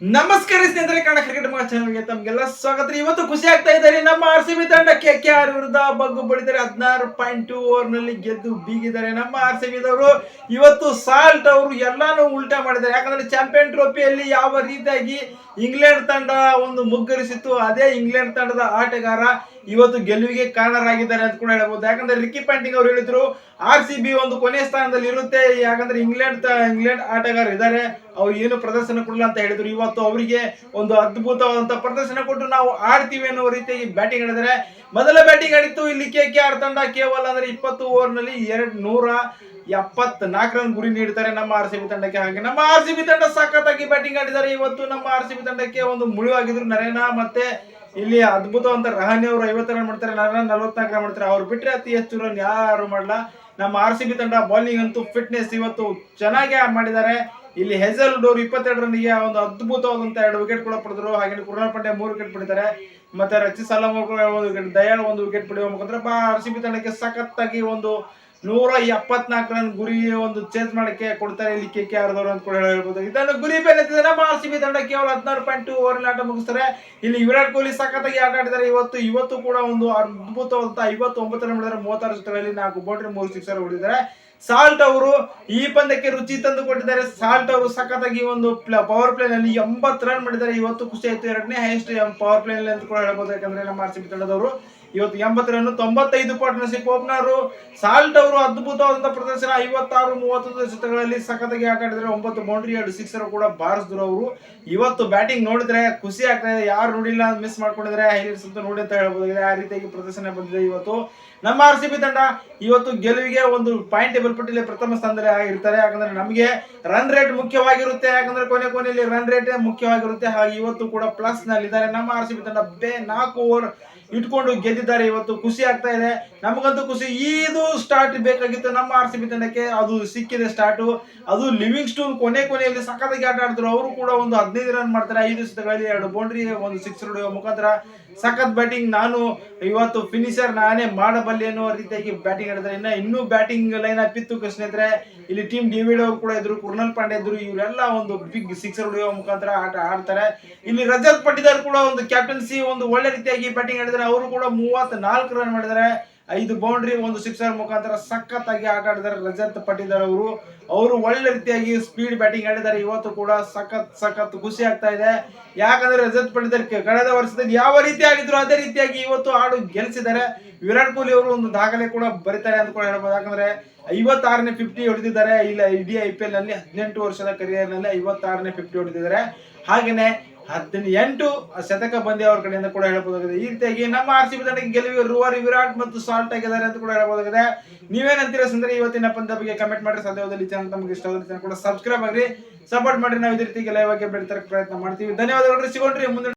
ನಮಸ್ಕಾರ ಸ್ನೇಹಿತರೆ ಕನ್ನಡ ಕ್ರಿಕೆಟ್ ಮಗ ಚಾನಲ್ಗೆ ತಮ್ಗೆಲ್ಲ ಸ್ವಾಗತ. ಇವತ್ತು ಖುಷಿ ಆಗ್ತಾ ಇದ್ದಾರೆ, ನಮ್ಮ ಆರ್ ಸಿ ಬಿ ತಂಡ ಕೆ ಕೆ ಆರ್ ವಿರುದ್ಧ ಬಗ್ಗು ಬಡಿದರೆ ಹದಿನಾರು ಪಾಯಿಂಟ್ ಟೂ ಓವರ್ನಲ್ಲಿ ಗೆದ್ದು ಬೀಗಿದ್ದಾರೆ ನಮ್ಮ ಆರ್ ಸಿ ಬಿದವರು ಇವತ್ತು ಸಾಲ್ಟ್ ಅವರು ಎಲ್ಲಾನು ಉಲ್ಟಾ ಮಾಡಿದ್ದಾರೆ ಯಾಕಂದ್ರೆ ಚಾಂಪಿಯನ್ ಟ್ರೋಫಿಯಲ್ಲಿ ಯಾವ ರೀತಿಯಾಗಿ ಇಂಗ್ಲೆಂಡ್ ತಂಡ ಒಂದು ಮುಗ್ಗರಿಸಿತ್ತು, ಅದೇ ಇಂಗ್ಲೆಂಡ್ ತಂಡದ ಆಟಗಾರ ಇವತ್ತು ಗೆಲುವಿಗೆ ಕಾರಣರಾಗಿದ್ದಾರೆ ಅಂತ ಕೂಡ ಹೇಳ್ಬೋದು. ಯಾಕಂದ್ರೆ ರಿಕ್ಕಿ ಪ್ಯಾಂಟಿಂಗ್ ಅವರು ಹೇಳಿದ್ರು ಆರ್ ಸಿ ಬಿ ಒಂದು ಕೊನೆ ಸ್ಥಾನದಲ್ಲಿ ಇರುತ್ತೆ. ಯಾಕಂದ್ರೆ ಇಂಗ್ಲೆಂಡ್ ಇಂಗ್ಲೆಂಡ್ ಆಟಗಾರ ಇದ್ದಾರೆ. ಅವ್ರು ಏನು ಪ್ರದರ್ಶನ ಕೊಡಲ್ಲ ಅಂತ ಹೇಳಿದ್ರು. ಇವತ್ತು ಅವರಿಗೆ ಒಂದು ಅದ್ಭುತವಾದಂತ ಪ್ರದರ್ಶನ ಕೊಟ್ಟು ನಾವು ಆಡ್ತೀವಿ ಅನ್ನೋ ರೀತಿಯಾಗಿ ಬ್ಯಾಟಿಂಗ್ ಆಡಿದರೆ ಮೊದಲ ಬ್ಯಾಟಿಂಗ್ ಆಡಿತ್ತು ಇಲ್ಲಿ ಕೆ ಕೆ ಆರ್ ತಂಡ. ಕೇವಲ ಅಂದ್ರೆ ಇಪ್ಪತ್ತು ಓವರ್ನಲ್ಲಿ ಎರಡ್ ನೂರ ಎಪ್ಪತ್ ನಾಲ್ಕು ರನ್ ಗುರಿ ನೀಡ್ತಾರೆ ನಮ್ಮ ಆರ್ ಸಿ ಬಿ ತಂಡಕ್ಕೆ. ಹಾಗೆ ನಮ್ಮ ಆರ್ ಸಿ ಬಿ ತಂಡ ಸಖತ್ತಾಗಿ ಬ್ಯಾಟಿಂಗ್ ಆಡಿದ್ದಾರೆ. ಇವತ್ತು ನಮ್ಮ ಆರ್ ಸಿ ಬಿ ತಂಡಕ್ಕೆ ಒಂದು ಮುಳುವಾಗಿದ್ರು ನರೇನಾ ಮತ್ತೆ ಇಲ್ಲಿ ಅದ್ಭುತವಂತ ರಹಾನೆ ಅವರು ಐವತ್ತು ರನ್ ಮಾಡ್ತಾರೆ ನಾನು ನಲವತ್ನಾಲ್ಕು ರನ್ ಮಾಡ್ತಾರೆ. ಅವ್ರು ಬಿಟ್ಟರೆ ಅತಿ ಹೆಚ್ಚು ರನ್ ಯಾರು ಮಾಡಲ್ಲ ನಮ್ಮ ಆರ್ ಸಿ ಬಿ ತಂಡ ಬೌಲಿಂಗ್ ಅಂತೂ ಫಿಟ್ನೆಸ್ ಇವತ್ತು ಚೆನ್ನಾಗಿ ಮಾಡಿದ್ದಾರೆ. ಇಲ್ಲಿ ಹೆಸರು ಡೋರ್ ಇಪ್ಪತ್ತೆರಡು ರನ್ಗೆ ಒಂದು ಅದ್ಭುತವಾದಂತ ಎರಡು ವಿಕೆಟ್ ಕೂಡ ಪಡೆದ್ರು. ಹಾಗೆ ಕುರುಣಾಲ್ ಪಾಂಡೆ ಮೂರು ವಿಕೆಟ್ ಪಡಿತಾರೆ. ಮತ್ತೆ ರಚಿತ್ ಒಂದು ವಿಕೆಟ್ ದಯಾಳ್ ಒಂದು ವಿಕೆಟ್ ಪಡೆಯುವ ಮುಖಾಂತರ ಆರ್ ಸಿ ಬಿ ತಂಡಕ್ಕೆ ಸಖತ್ತಾಗಿ ಒಂದು ನೂರ ಎಪ್ಪತ್ನಾಲ್ಕು ರನ್ ಗುರಿ ಒಂದು ಚೇಂಜ್ ಮಾಡಕ್ಕೆ ಕೊಡ್ತಾರೆ ಇಲ್ಲಿ ಕೆ ಕೆ ಆರ್ದವರು ಅಂತ ಕೂಡ ಹೇಳ್ಬೋದು. ಇದನ್ನು ಗುರಿ ಬೆಲೆ ಆರ್ ಸಿ ಬಿ ತಂಡ ಕೇವಲ ಹದಿನಾರು ಪಾಯಿಂಟ್ ಟೂ ಓವರ್ ಆಟ ಮುಗಿಸ್ತಾರೆ. ಇಲ್ಲಿ ವಿರಾಟ್ ಕೊಹ್ಲಿ ಸಖತ್ತಾಗಿ ಆಟ ಆಡಿದ್ದಾರೆ. ಇವತ್ತು ಇವತ್ತು ಕೂಡ ಒಂದು ಅದ್ಭುತವಾದಂತ ಐವತ್ತೊಂಬತ್ತು ರನ್ ಮಾಡಿದ್ರೆ ಮೂವತ್ತಾರು ಚಿತ್ರಗಳಲ್ಲಿ ನಾಲ್ಕು ಬೌಂಡ್ರಿ ಮೂರು ಸಿಕ್ಸರ್ ಹೊಡಿದ್ದಾರೆ ಸಾಲ್ಟ್ ಅವರು ಈ ಪಂದ್ಯಕ್ಕೆ ರುಚಿ ತಂದು ಕೊಟ್ಟಿದ್ದಾರೆ ಸಾಲ್ಟ್ ಅವರು ಸಖತ್ತಾಗಿ ಒಂದು ಪವರ್ ಪ್ಲೇ ನಲ್ಲಿ ಎಂಬತ್ತು ರನ್ ಮಾಡಿದ್ದಾರೆ. ಇವತ್ತು ಖುಷಿ ಆಯ್ತು. ಎರಡನೇ ಹೈಯೆಸ್ಟ್ ಪವರ್ ಪ್ಲೇ ಅಂತ ಕೂಡ ಹೇಳ್ಬೋದು. ಯಾಕಂದ್ರೆ ನಮ್ಮ ಆರ್ ಸಿ ಬಿ ತಂಡದವರು ಇವತ್ತು ಎಂಬತ್ತು ರನ್ ತೊಂಬತ್ತೈದು ಪಾರ್ಟ್ನರ್ಶಿಪ್ ಓಪನರು ಸಾಲ್ಟ್ ಅವರು ಅದ್ಭುತವಾದಂತ ಪ್ರದರ್ಶನ. ಐವತ್ತಾರು ಮೂವತ್ತೊಂದು ಚಿತ್ರಗಳಲ್ಲಿ ಸಖತ್ತಾಗಿ ಆಟ ಆಡಿದ್ರೆ ಒಂಬತ್ತು ಬೌಂಡ್ರಿ ಎರಡು ಸಿಕ್ಸರ್ ಕೂಡ ಬಾರಿಸಿದ್ರು ಅವರು. ಇವತ್ತು ಬ್ಯಾಟಿಂಗ್ ನೋಡಿದ್ರೆ ಖುಷಿ ಆಗ್ತಾ ಇದೆ. ಯಾರು ನೋಡಿಲ್ಲ ಮಿಸ್ ಮಾಡ್ಕೊಂಡಿದ್ರೆ ಹೈಲೈಟ್ಸ್ ಅಂತ ನೋಡಿ ಅಂತ ಹೇಳ್ಬೋದು ಆ ರೀತಿಯಾಗಿ ಪ್ರದರ್ಶನ ಬಂದಿದೆ ಇವತ್ತು. ನಮ್ಮ ಆರ್ ಸಿ ಬಿ ತಂಡ ಇವತ್ತು ಗೆಲುವಿಗೆ ಒಂದು ಪಾಯಿಂಟ್ ಟೇಬಲ್ ಪಟ್ಟಿಯಲ್ಲಿ ಪ್ರಥಮ ಸ್ಥಾನದಲ್ಲಿ ಆಗಿರ್ತಾರೆ. ಯಾಕಂದ್ರೆ ನಮಗೆ ರನ್ ರೇಟ್ ಮುಖ್ಯವಾಗಿರುತ್ತೆ. ಯಾಕಂದ್ರೆ ಕೊನೆ ಕೊನೆಯಲ್ಲಿ ರನ್ ರೇಟ್ ಮುಖ್ಯವಾಗಿರುತ್ತೆ. ಹಾಗೆ ಇವತ್ತು ಕೂಡ ಪ್ಲಸ್ನಲ್ಲಿ ಇದ್ದಾರೆ ನಮ್ಮ ಆರ್ ಸಿ ಬಿ ತಂಡ ಬೇ ನಾಲ್ಕು ಓವರ್ ಇಟ್ಕೊಂಡು ಗೆದ್ದಿದ್ದಾರೆ ಇವತ್ತು ಖುಷಿ ಆಗ್ತಾ ಇದೆ. ನಮಗಂತೂ ಖುಷಿ. ಇದು ಸ್ಟಾರ್ಟ್ ಬೇಕಾಗಿತ್ತು. ನಮ್ಮ ಆರ್ ಸಿ ಬಿ ತಂಡಕ್ಕೆ ಅದು ಸಿಕ್ಕಿದೆ ಸ್ಟಾರ್ಟ್ ಅದು ಲಿವಿಂಗ್ ಸ್ಟೋನ್ ಕೊನೆ ಕೊನೆಯಲ್ಲಿ ಸಖತ್ತಾಗಿ ಆಟ ಆಡಿದ್ರು. ಅವರು ಕೂಡ ಒಂದು ಹದಿನೈದು ರನ್ ಮಾಡ್ತಾರೆ. ಐದು ಸತಗಳಲ್ಲಿ ಎರಡು ಬೌಂಡ್ರಿ ಒಂದು ಸಿಕ್ಸ್ ಹೊಡೆಯುವ ಮುಖಾಂತರ ಸಖತ್ ಬ್ಯಾಟಿಂಗ್ ನಾನು ಇವತ್ತು ಫಿನಿಷರ್ ನಾನೇ ಮಾಡಬಲ್ಲೆ ಅನ್ನೋ ರೀತಿಯಾಗಿ ಬ್ಯಾಟಿಂಗ್ ಆಡಿದ್ರೆ ಇನ್ನ ಇನ್ನೂ ಬ್ಯಾಟಿಂಗ್ ಲೈನ್ ಅಪ್ ಇತ್ತು ಸ್ನೇಹಿತರೆ. ಇಲ್ಲಿ ಟೀಮ್ ಡಿವಿಡ್ ಅವರು ಕೂಡ ಇದ್ರು ಕುರ್ನಲ್ ಪಾಂಡೆ ಇದ್ರು. ಇವರೆಲ್ಲ ಒಂದು ಬಿಗ್ ಸಿಕ್ಸರ್ ಹೊಡೆಯುವ ಮುಖಾಂತರ ಆಟ ಆಡ್ತಾರೆ. ಇಲ್ಲಿ ರಜತ್ ಪಟ್ಟಿದಾರ್ ಕೂಡ ಒಂದು ಕ್ಯಾಪ್ಟನ್ಸಿ ಒಂದು ಒಳ್ಳೆ ರೀತಿಯಾಗಿ ಬ್ಯಾಟಿಂಗ್ ಆಡಿದ್ರೆ ಅವರು ಕೂಡ ಮೂವತ್ತ್ ನಾಲ್ಕು ರನ್ ಮಾಡಿದ್ದಾರೆ. ಐದು ಬೌಂಡ್ರಿ ಒಂದು ಸಿಕ್ಸರ್ ಮುಖಾಂತರ ಸಖತ್ತಾಗಿ ಆಟ ಆಡಿದ್ದಾರೆ ರಜತ್ ಪಟ್ಟಿದಾರ್ ಅವರು. ಅವರು ಒಳ್ಳೆ ರೀತಿಯಾಗಿ ಸ್ಪೀಡ್ ಬ್ಯಾಟಿಂಗ್ ಆಡಿದ್ದಾರೆ. ಇವತ್ತು ಕೂಡ ಸಖತ್ ಸಖತ್ ಖುಷಿ ಆಗ್ತಾ ಇದೆ. ಯಾಕಂದ್ರೆ ರಜತ್ ಪಟ್ಟಿದಾರ್ ಕಳೆದ ವರ್ಷದಲ್ಲಿ ಯಾವ ರೀತಿ ಆಡಿದ್ರು ಅದೇ ರೀತಿಯಾಗಿ ಇವತ್ತು ಆಡು ಗೆಲ್ಸಿದ್ದಾರೆ. ವಿರಾಟ್ ಕೊಹ್ಲಿ ಅವರು ಒಂದು ದಾಖಲೆ ಕೂಡ ಬರೀತಾರೆ ಅಂತ ಕೂಡ ಹೇಳ್ಬೋದು. ಯಾಕಂದ್ರೆ ಐವತ್ತಾರನೇ ಫಿಫ್ಟಿ ಹೊಡೆದಿದ್ದಾರೆ. ಇಲ್ಲ, ಇಡೀ ಐ ಪಿ ಎಲ್ನಲ್ಲಿ ಹದಿನೆಂಟು ವರ್ಷದ ಕರಿಯರ್ನಲ್ಲಿ ಐವತ್ತಾರನೇ ಫಿಫ್ಟಿ ಹೊಡೆದಿದ್ದಾರೆ. ಹಾಗೇನೆ ಹದಿನೆಂಟು ಶತಕ ಬಂದಿ ಅವ್ರ ಕಡೆಯಿಂದ ಕೂಡ ಹೇಳಬಹುದಾಗಿದೆ ಈ ರೀತಿಯಾಗಿ ನಮ್ಮ ಆರ್ ಸಿ ಬಿ ತಂಡಕ್ಕೆ ಗೆಲುವಿಗೆ ರೂವರ್ ವಿರಾಟ್ ಮತ್ತು ಸಾಲ್ಟ್ ಆಗಿದ್ದಾರೆ ಅಂತ ಕೂಡ ಹೇಳಬಹುದಾಗಿದೆ ನೀವೇನಂತೀರ ಸಂದ್ರೆ, ಇವತ್ತಿನ ಪಂದ್ಯ ಬಗ್ಗೆ ಕಮೆಂಟ್ ಮಾಡಿ ಸಾಧ್ಯವಾದಲ್ಲಿ ಚಾನಲ್ ತಮಗೆ ಇಷ್ಟ ಆದ್ರೆ ಕೂಡ ಸಬ್ಸ್ಕ್ರೈಬ್ ಆಗ್ರಿ. ಸಪೋರ್ಟ್ ಮಾಡಿ ನಾವು ಇದೇ ರೀತಿ ಲೈವ್ ಆಗಿ ಬೆಳಿತಕ್ಕೆ ಪ್ರಯತ್ನ ಮಾಡ್ತೀವಿ. ಧನ್ಯವಾದಗಳು. ಸಿಗೋಣ್ರಿ. ಮುಂದೆ